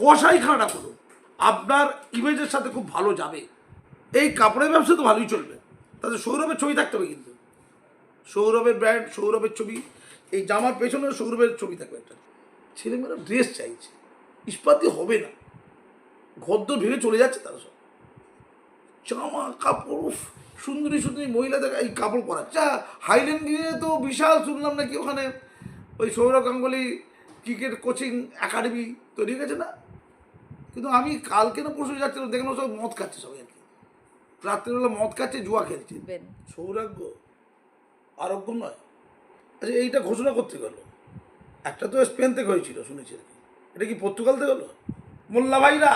কষাইখানাটা করুন আপনার ইমেজের সাথে খুব ভালো যাবে। এই কাপড়ের ব্যবসা তো ভালোই চলবে। তাতে সৌরভের ছবি থাকতে হবে কিন্তু। সৌরভের ব্র্যান্ড সৌরভের ছবি, এই জামার পেছনে সৌরভের ছবি থাকবে একটা। ছেলেমেয়েরা ড্রেস চাইছে। ইস্পাতি হবে না। ঘদ্দর ভেঙে চলে যাচ্ছে তারা সব। জামা, কাপড় সুন্দরী সুন্দরী মহিলাদের এই কাপড় পরা। যা হাইল্যান্ড গিয়ে তো বিশাল শুনলাম নাকি ওখানে ওই Sourav Ganguly cricket coaching academy তৈরি হয়ে গেছে না? কিন্তু আমি কালকে না পরশু যাচ্ছিলাম দেখলাম সব মদ খাচ্ছে সবাই আর কি। রাত্রিবেলা মদ খাচ্ছে জুয়া খেলছে। সৌরাগ্য আরোগ্য নয়। আচ্ছা এইটা ঘোষণা করতে গেল। একটা তো স্পেন থেকে হয়েছিল শুনেছি আর কি। এটা কি পর্তুগাল থেকে হলো? মোল্লা ভাইরা?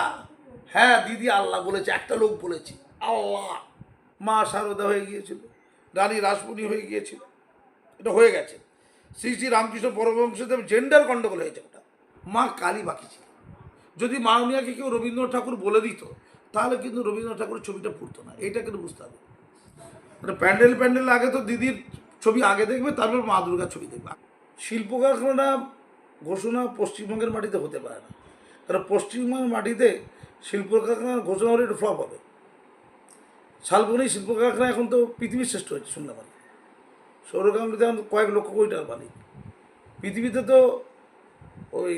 হ্যাঁ দিদি আল্লাহ বলেছে একটা লোক বলেছে। আল্লাহ মা সারদা হয়ে গিয়েছিল রানী রাসমণি হয়ে গিয়েছিল। এটা হয়ে গেছে। শ্রী শ্রী রামকৃষ্ণ পরমহংসদেব জেন্ডার গন্ডগোল হয়েছে ওটা। মা কালী বাকি ছিল। যদি মাননীয়াকে কেউ রবীন্দ্রনাথ ঠাকুর বলে দিত, তাহলে কিন্তু রবীন্দ্রনাথ ঠাকুরের ছবিটা ফুটতো না। এইটা কিন্তু বুঝতে হবে। মানে প্যান্ডেল প্যান্ডেল আগে তো দিদির ছবি আগে দেখবে, তারপর মা দুর্গার ছবি দেখবে। শিল্প কারখানা ঘোষণা পশ্চিমবঙ্গের মাটিতে হতে পারে না। কারণ পশ্চিমবঙ্গের মাটিতে শিল্প কারখানার ঘোষণা হলে একটু ফ্লপ হবে। শালবনী শিল্প কারখানা এখন তো পৃথিবীর শ্রেষ্ঠ হয়েছে শুনলাম আর সৌরগামলিতে এখন কয়েক লক্ষ কোটি টাকা মালিক পৃথিবীতে তো ওই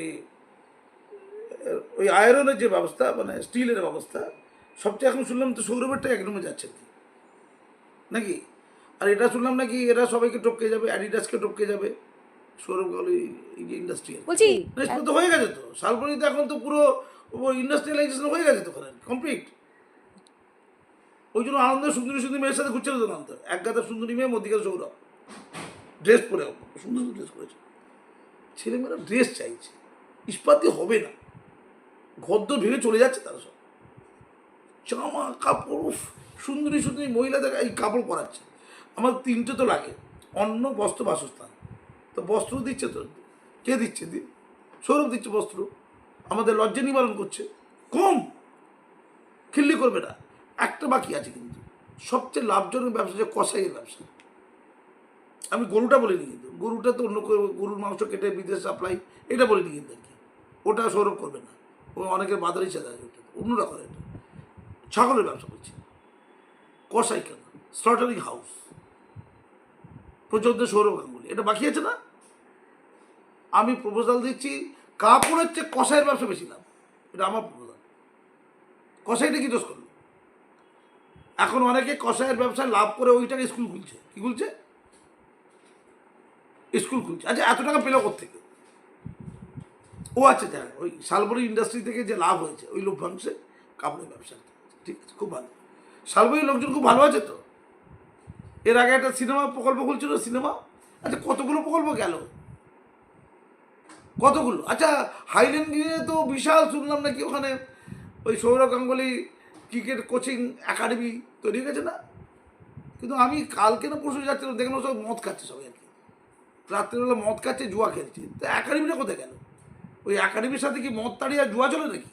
ওই আয়রনের যে ব্যবস্থা মানে স্টিলের ব্যবস্থা সবচেয়ে এখন শুনলাম তো সৌরভেরটা এক নম্বর যাচ্ছে নাকি? আর এটা শুনলাম নাকি এরা সবাইকে টপকে যাবে অ্যাডিডাসকে টপকে যাবে। সৌরভ গাঙ্গুলি এই যে ইন্ডাস্ট্রি বলছি তো হয়ে গেছে তো। শালবনীতে এখন তো পুরো ইন্ডাস্ট্রিয়ালাইজেশন হয়ে গেছে তো ওখানে কমপ্লিট ওই জন্য আনন্দ সুন্দরী সুন্দরী মেয়ের সাথে ঘুরছিল তো আনন্দ এক গাদা সুন্দরী মেয়ে মধ্যিকার সৌরভ। ড্রেস পরে সুন্দর সুন্দর ড্রেস পরেছে। ছেলেমেয়েরা ড্রেস চাইছে। ইস্পাতি হবে না। ঘদ্দর ভেঙে চলে যাচ্ছে তারা সব। জামা কাপড় উফ, সুন্দরী সুন্দরী মহিলাদের এই কাপড় পরাচ্ছে। আমার তিনটে তো লাগে অন্ন বস্ত্র বাসস্থান। তো বস্ত্র দিচ্ছে তো কে দিচ্ছে দি? সৌরভ দিচ্ছে বস্ত্র। আমাদের লজ্জা নিবারণ করছে। কম! খিল্লি করবে না। একটা বাকি আছে কিন্তু। সবচেয়ে লাভজনক ব্যবসা যে কষাইয়ের ব্যবসা। আমি গরুটা বলিনি কিন্তু। গরুটা তো অন্য গরুর মাংস কেটে বিদেশ সাপ্লাই এটা বলিনি কিন্তু আর কি। ওটা সৌরভ করবে না। বাজার ইচ্ছা দেয় ওটা অন্যরা করে এটা ছাগলের ব্যবসা করছে। কষাই কেন স্লটারিং হাউস প্রচণ্ড সৌরভ গাঙ্গুলি। এটা বাকি আছে না? আমি প্রপোজাল দিচ্ছি কাপড়ের চেয়ে কষাইয়ের ব্যবসা বেশি লাভ। এটা আমার প্রপোজাল কষাইটা কি দোষ করল? এখন অনেকে কষাইয়ের ব্যবসায় লাভ করে ওইটাকে স্কুল খুলছে। কি খুলছে? স্কুল খুলছে। আচ্ছা এত টাকা পেল থেকে ও আচ্ছা দেখ, ওই শালবরি ইন্ডাস্ট্রি থেকে যে লাভ হয়েছে, ওই লভ্যাংশে কাপড়ের ব্যবসা ঠিক আছে, খুব ভালো। শালবরি লোকজন খুব ভালো আছে তো? এর আগে একটা সিনেমা প্রকল্প খুলছিল, সিনেমা? আচ্ছা কতগুলো প্রকল্প গেল? কতগুলো? আচ্ছা হাইল্যান্ড গিয়ে তো বিশাল, শুনলাম নাকি ওখানে ওই Sourav Ganguly cricket coaching academy তৈরি হয়ে গেছে না? কিন্তু আমি কালকে না পরশু যাচ্ছিলাম, দেখলাম সব মদ খাচ্ছে সবাই আর কি। রাত্রিবেলা মদ খাচ্ছে, জুয়া খেলছে। তো একাডেমিটা কোথায় গেল? ওই একাডেমির সাথে কি মদ তাড়িয়ে জুয়া চলে নাকি?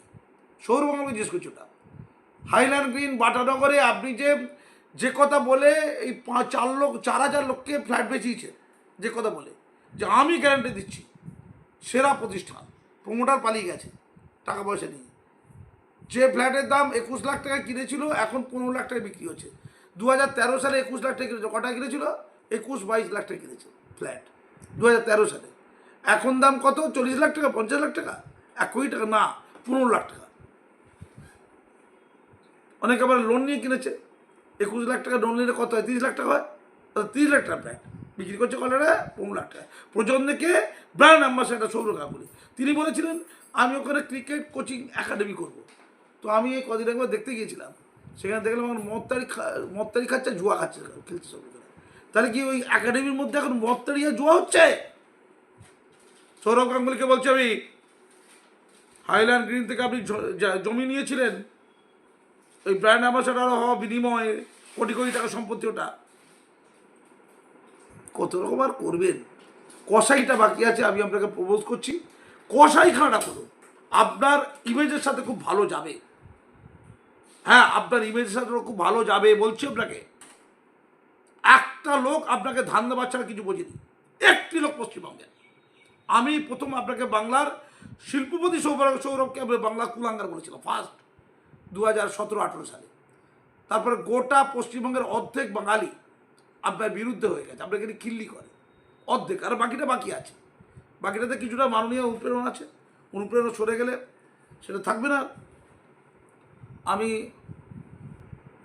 সৌরভ আমাকে জিজ্ঞেস করছি ওটা। হাইল্যান্ড গ্রিন বাটানগরে আপনি যে যে কথা বলে এই পাঁচ, চার লোক, চার হাজার লোককে ফ্ল্যাট বেচিয়েছে, যে কথা বলে, যে আমি গ্যারান্টি দিচ্ছি, সেরা প্রতিষ্ঠান প্রমোটার পালিয়ে গেছে, টাকা পয়সা নিয়ে। যে ফ্ল্যাটের দাম একুশ লাখ টাকা কিনেছিল, এখন পনেরো লাখ টাকা বিক্রি হচ্ছে। দু হাজার তেরো সালে একুশ লাখ টাকা কিনেছিল, কটা কিনেছিল? একুশ বাইশ লাখ টাকা কিনেছে ফ্ল্যাট দু হাজার তেরো সালে। এখন দাম কত? চল্লিশ লাখ টাকা, পঞ্চাশ লাখ টাকা? এক কোটি টাকা, না, পনেরো লাখ টাকা। অনেকে আবার লোন নিয়ে কিনেছে। একুশ লাখ টাকা লোন নিলে কত হয়? তিরিশ লাখ টাকা হয়। তিরিশ লাখ টাকা ফ্ল্যাট বিক্রি করছে কলটা পনেরো লাখ টাকা। প্রজন্মকে ব্র্যান্ড অ্যাম্বাসেডার সৌরভ গাঙ্গুলি। তিনি বলেছিলেন, আমি ওখানে ক্রিকেট কোচিং একাডেমি করব। তো আমি এই কদিন একবার দেখতে গিয়েছিলাম। সেখানে দেখলাম এখন মদতারি মদতারি খাচ্ছে, জুয়া খাচ্ছে খেলছে সব। তাহলে কি ওই একাডেমির মধ্যে এখন মদতারি আর জুয়া হচ্ছে? সৌরভ গাঙ্গুলিকে বলছি আমি হাইল্যান্ড গ্রিন থেকে আপনি জমি নিয়েছিলেন, ওই ব্র্যান্ড অ্যাম্বাসাডার হওয়া বিনিময়ে কোটি কোটি টাকা সম্পত্তি ওটা। কত রকম আর করবেন? কষাইটা বাকি আছে, আমি আপনাকে প্রপোজ করছি। কষাইখানাটা করুন। আপনার ইমেজের সাথে খুব ভালো যাবে। হ্যাঁ আপনার ইমেজের সাথে খুব ভালো যাবে, বলছি আপনাকে। একটা লোক আপনাকে ধান্দা বাচ্চারা কিছু বোঝেনি। একটি লোক পশ্চিমবঙ্গের। আমি প্রথম আপনাকে বাংলার শিল্পপতি সৌরভ সৌরভকে আমরা বাংলা কুলাঙ্গার বলেছিলাম ফার্স্ট দু হাজার সতেরো, আঠেরো সালে। তারপরে গোটা পশ্চিমবঙ্গের অর্ধেক বাঙালি আপনার বিরুদ্ধে হয়ে গেছে, আপনাকে এখানে কিল্লি করে। অর্ধেক, আর বাকিটা বাকি আছে। বাকিটাতে কিছুটা মাননীয় অনুপ্রেরণা আছে, অনুপ্রেরণা সরে গেলে সেটা থাকবে না। আমি,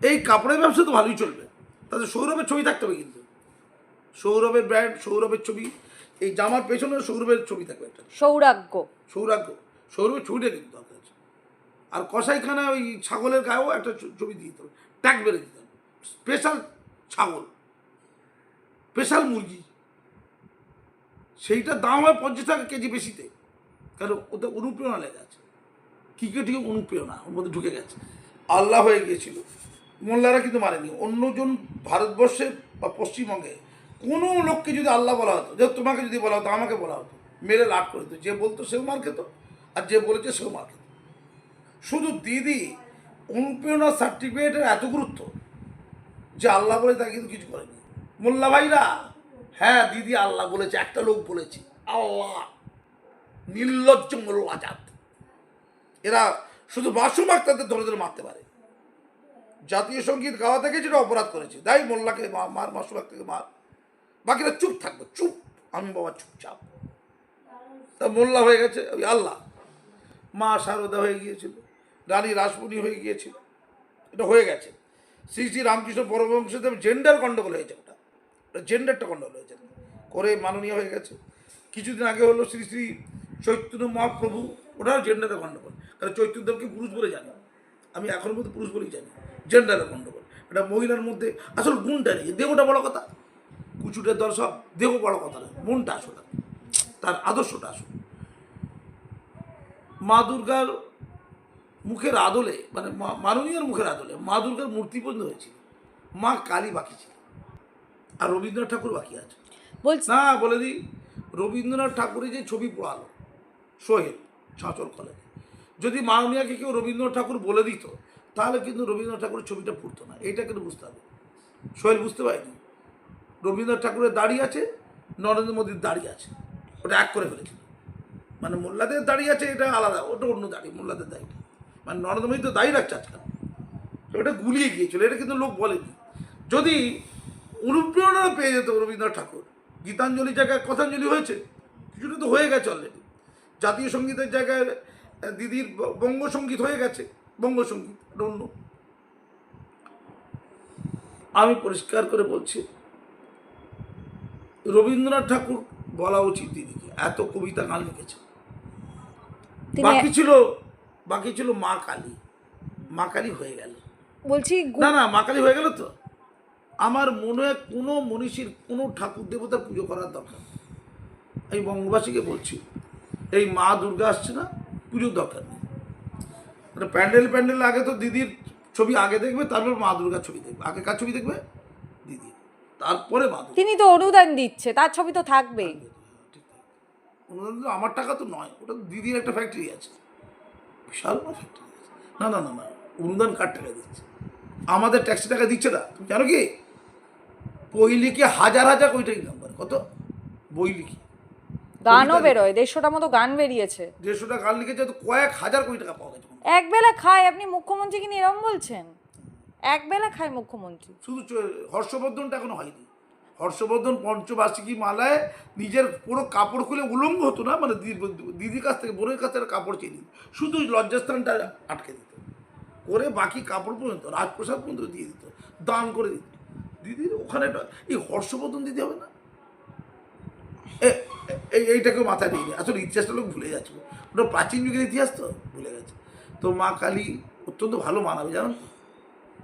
এই কাপড়ের ব্যবসা তো ভালোই চলবে, তাতে সৌরভের ছবি থাকতে হবে কিন্তু। সৌরভের ব্র্যান্ড সৌরভের ছবি এই জামার পেছনে সৌরভের ছবি থাকবে একটা। সৌরাগ্য সৌরাগ্য সৌরভের ছবিটা কিন্তু দরকার আছে। আর কসাইখানা ওই ছাগলের গায়েও একটা ছবি দিয়ে দিতে হবে। ট্যাগ বেড়ে দিতে হবে। স্পেশাল ছাগল। স্পেশাল মুরগি। সেইটার দাম হয় পঞ্চাশ টাকা কেজি বেশিতে। কারণ ওতে অনুপ্রেরণা লেগে আছে। কী কে ঠিক অনুপ্রেরণা ওর মধ্যে ঢুকে গেছে। আল্লাহ হয়ে গিয়েছিল। মোল্লারা কিন্তু মারেনি। অন্যজন ভারতবর্ষে বা পশ্চিমবঙ্গে কোনো লোককে যদি আল্লাহ বলা হতো, যে তোমাকে যদি বলা হতো, আমাকে বলা হতো, মেরে লাভ করে দিত যে বলতো সেও মার খেত, আর যে বলেছে সেও মার খেত। শুধু দিদি অনুপ্রেরণা সার্টিফিকেটের এত গুরুত্ব যে আল্লাহ বলে তাকে কিন্তু কিছু করেনি। মোল্লা ভাইরা হ্যাঁ দিদি আল্লাহ বলেছে, একটা লোক বলেছে, আল্লাহ নির্লজ্জ মোল্লা জাত। এরা শুধু মাসুম আক্তারদের ধরে ধরে মারতে পারে। জাতীয় সংগীত গাওয়া থেকে যেটা অপরাধ করেছে, তাই মোল্লাকে মার মাসুম আক্তারকে মার। বাকিরা চুপ থাকবে, চুপ, আমি বাবা চুপচাপ। তা মোল্লা হয়ে গেছে, ওই আল্লাহ। মা সারদা হয়ে গিয়েছিল, রানী রাসমণি হয়ে গিয়েছিল, এটা হয়ে গেছে। শ্রী শ্রী রামকৃষ্ণ পরমহংসদেব জেন্ডার গণ্ডগোল হয়েছে ওটা। ওটা জেন্ডারটা গণ্ডগোল হয়েছে। করে মাননীয় হয়ে গেছে। কিছুদিন আগে হলো শ্রী শ্রী চৈতন্য মহাপ্রভু, ওটাও জেন্ডারের গণ্ডগোল কারণ চৈতন্যদেবকে পুরুষ বলে জানি। আমি এখনও মধ্যে পুরুষ বলেই জানি জেন্ডারের গণ্ডগোল এটা মহিলার মধ্যে আসল গুণটা নেই। দেহটা বড় কথা। কুচুটের দল সব দেহ বড় কথা নয় মনটা আসল তার আদর্শটা আসল মা দুর্গার মুখের আদলে মানে মাননীয়ার মুখের আদলে মা দুর্গার মূর্তি পর্যন্ত হয়েছিল। মা কালী বাকি ছিল। আর রবীন্দ্রনাথ ঠাকুর বাকি আছে। বলছি না বলে দিই রবীন্দ্রনাথ ঠাকুরের যে ছবি পড়ালো সোহেল ছাঁচল কলেজে যদি মাননীয়াকে কেউ রবীন্দ্রনাথ ঠাকুর বলে দিত তাহলে কিন্তু রবীন্দ্রনাথ ঠাকুরের ছবিটা পড়তো না। এটা কিন্তু বুঝতে হবে। সোহেল বুঝতে পারেনি? রবীন্দ্রনাথ ঠাকুরের দাড়ি আছে, নরেন্দ্র মোদীর দাড়ি আছে। ওটা এক করে ফেলেছিল মানে মোল্লাদের দাড়ি আছে, এটা আলাদা, ওটা অন্য দাড়ি, মোল্লাদের দাড়িটা। মানে নরেন্দ্র মোদী তো দাড়ি রাখছে আজকাল। ওটা গুলিয়ে গিয়েছিল, এটা কিন্তু লোক বলেনি। যদি অনুপ্রেরণা পেয়ে যেত রবীন্দ্রনাথ ঠাকুর, গীতাঞ্জলি জায়গায় কথাঞ্জলি হয়েছে, কিছুটা তো হয়ে গেছে অলরেডি জাতীয় সঙ্গীতের জায়গায় দিদির বঙ্গসঙ্গীত হয়ে গেছে বঙ্গসঙ্গীত অন্য। আমি পরিষ্কার করে বলছি রবীন্দ্রনাথ ঠাকুর বলা উচিত দিদিকে এত কবিতা গান লিখেছে বাকি ছিল বাকি ছিল মা কালী। মা কালী হয়ে গেল। বলছি না না মা কালী হয়ে গেল তো। আমার মনে হয় কোনো মনীষীর কোনো ঠাকুর দেবতার পুজো করার দরকার। আমি বঙ্গবাসীকে বলছি এই মা দুর্গা আসছে না পুজোর দরকার নেই। মানে প্যান্ডেল প্যান্ডেল আগে তো দিদির ছবি আগে দেখবে তারপর মা দুর্গার ছবি দেখবে। আগে কার ছবি দেখবে? তারপরে মা তিনি তো অনুদান দিচ্ছে তার ছবি তো থাকবেই। ঠিক অনুদান দিলে আমার টাকা তো নয় ওটা তো দিদির একটা ফ্যাক্টরি আছে। বিশাল বড় ফ্যাক্টরি আছে। না না না না অনুদান কার টাকা দিচ্ছে? আমাদের ট্যাক্সি টাকা দিচ্ছে না। তুমি জানো কি? বই হাজার হাজার কোটি টাকা ইনকাম করে কত? বই লিখি গানও বেরোয় দেড়শোটা মতো গান বেরিয়েছে। দেড়শোটা গান লিখেছে তো কয়েক হাজার কোটি টাকা পাওয়া গেছে। এক বেলা খায় আপনি মুখ্যমন্ত্রীকে নিয়ে এরম বলছেন? এক বেলা খায় মুখ্যমন্ত্রী। শুধু হর্ষবর্ধনটা এখনও হয়নি। হর্ষবর্ধন পঞ্চবার্ষিকী মালায় নিজের পুরো কাপড় খুলে উলঙ্গ হতো না মানে দিদির কাছ থেকে, বোনের কাছ থেকে কাপড় চেয়ে নিত। শুধু লজ্জাস্থানটা আটকে দিত। করে বাকি কাপড় পর্যন্ত, রাজপ্রসাদ পর্যন্ত দিয়ে দিত, দান করে দিত। দিদির ওখানে এই হর্ষবর্ধন দিদি হবে না? এই এইটাকেও মাথায় নিয়ে আসলে ইতিহাসটা লোক ভুলে যাচ্ছে। ওটা প্রাচীন যুগের ইতিহাস তো? ভুলে গেছে। তো মা কালী অত্যন্ত ভালো মানাবে, জানো?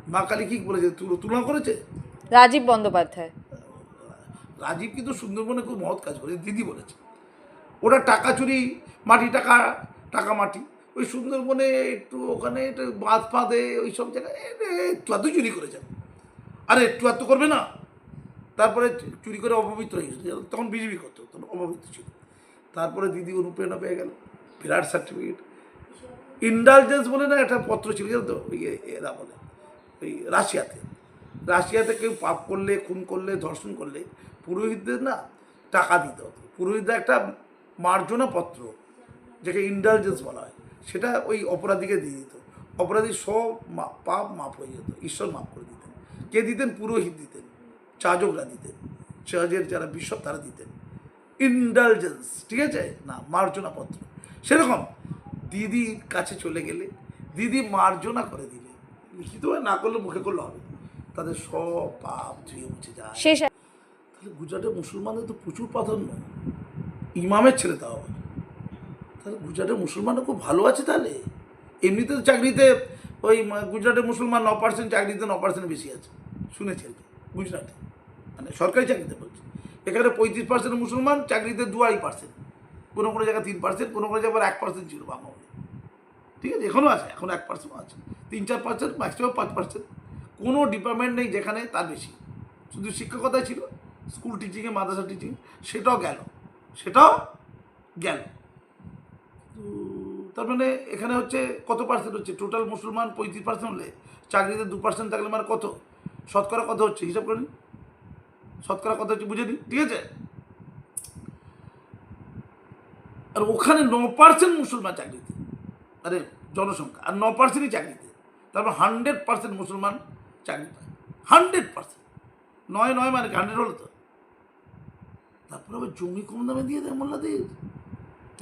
মা কালী কি বলেছে? তুল- তুলনা করেছে? রাজীব বন্দ্যোপাধ্যায়। রাজীব কিন্তু সুন্দরবনে খুব মহৎ কাজ করেছে দিদি বলেছে। ওরা টাকা চুরি মাটি টাকা টাকা মাটি। ওই সুন্দরবনে একটু ওখানে একটু বাঁধ ফাঁদে ওই সব জায়গায় একটু আধটু চুরি করেছে আরে একটু আধটু করবে না? তারপরে চুরি করে অপবিত্র হয়ে গেছে। তখন বিজেপি করতো তখন অপবিত্র ছিল। তারপরে দিদি অনুপ্রেরণা পেয়ে গেল বিরাট সার্টিফিকেট ইন্ডালজেন্স বলে না একটা পত্র ছিল তো? এরা বলে। ওই রাশিয়াতে। রাশিয়াতে কেউ পাপ করলে, খুন করলে, ধর্ষণ করলে পুরোহিতদের না টাকা দিতে হতো। পুরোহিতদের একটা মার্জনা পত্র যাকে ইন্টালিজেন্স বলা হয়, সেটা ওই অপরাধীকে দিয়ে দিত। অপরাধী সব পাপ মাপ হয়ে যেত, ঈশ্বর মাফ করে দিতেন। কে দিতেন? পুরোহিত দিতেন, চাজকরা দিতেন চার্জের যারা বিশপ তারা দিতেন। ইন্টালিজেন্স ঠিক আছে? না, মার্জনাপত্র। সেরকম, দিদির কাছে চলে গেলে, দিদি মার্জনা করে দিলে লিখিতভাবে না করলে মুখে করলে হবে। তাদের সব পাপ ধুয়ে মুছে যায়। শেষ। তাহলে গুজরাটের মুসলমানদের তো প্রচুর প্রাধান্য। ইমামের ছেলে তাও। তাহলে গুজরাটের মুসলমানরা খুব ভালো আছে তাহলে? এমনিতে তো চাকরিতে ওই গুজরাটের মুসলমান ন পার্সেন্ট চাকরিতে ন পার্সেন্ট বেশি আছে। শুনেছি আর কি গুজরাটে। মানে সরকারি চাকরিতে বলছি। এখানে পঁয়ত্রিশ পার্সেন্ট মুসলমান চাকরিতে দু আড়াই পার্সেন্ট কোনো কোনো জায়গায় তিন পার্সেন্ট কোনো কোনো জায়গায় আবার এক পার্সেন্ট ছিল বাংলা ঠিক আছে? এখনও আছে, এখন এক পার্সেন্টও আছে। তিন, চার পার্সেন্ট ম্যাক্সিমাম পাঁচ পার্সেন্ট কোনো ডিপার্টমেন্ট নেই যেখানে তার বেশি। শুধু শিক্ষকতাই ছিল স্কুল টিচিংয়ে মাদ্রাসা টিচিং সেটাও গেল। সেটাও গেল। তার মানে এখানে হচ্ছে কত পার্সেন্ট হচ্ছে? টোটাল মুসলমান পঁয়ত্রিশ পার্সেন্ট হলে চাকরিতে দু পার্সেন্ট থাকলে মানে কত? শতকরা কত হচ্ছে? হিসাব করেন শতকরা কত হচ্ছে বুঝে নিন, ঠিক আছে? আর ওখানে ন পার্সেন্ট মুসলমান চাকরিতে। আরে জনসংখ্যা আর ন পার্সেন্টই চাকরিতে তারপর হান্ড্রেড পার্সেন্ট মুসলমান চাকরি পায়। হান্ড্রেড পার্সেন্ট নয় নয় মানে হান্ড্রেড হলো তো? তারপরে আবার জমি কম দামে দিয়ে দেয় মোল্লাদের।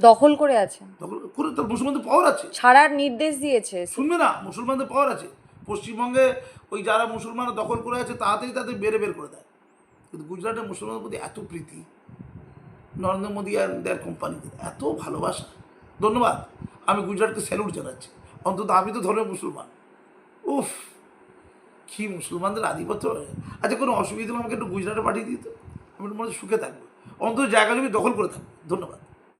দখল করে আছে। দখল করে তার মুসলমানদের পাওয়ার আছে। ছাড়ার নির্দেশ দিয়েছে। শুনবে না মুসলমানদের পাওয়ার আছে। পশ্চিমবঙ্গে ওই যারা মুসলমান দখল করে আছে তাড়াতাড়ি তাদের বেড়ে বের করে দেয়। কিন্তু গুজরাটের মুসলমানদের প্রতি এত প্রীতি নরেন্দ্র মোদী আর দেয়ার কোম্পানিতে এত ভালোবাসা। ধন্যবাদ। আমি গুজরাটকে স্যালুট জানাচ্ছি। অন্তত আমি তো ধর্মের মুসলমান। উফ, কি মুসলমানদের আধিপত্য আচ্ছা কোনো অসুবিধা হলে আমাকে একটু গুজরাটে পাঠিয়ে দিত। আমি একটু মনে সুখে থাকব। অন্তত জায়গা জমি দখল করে থাকব। ধন্যবাদ।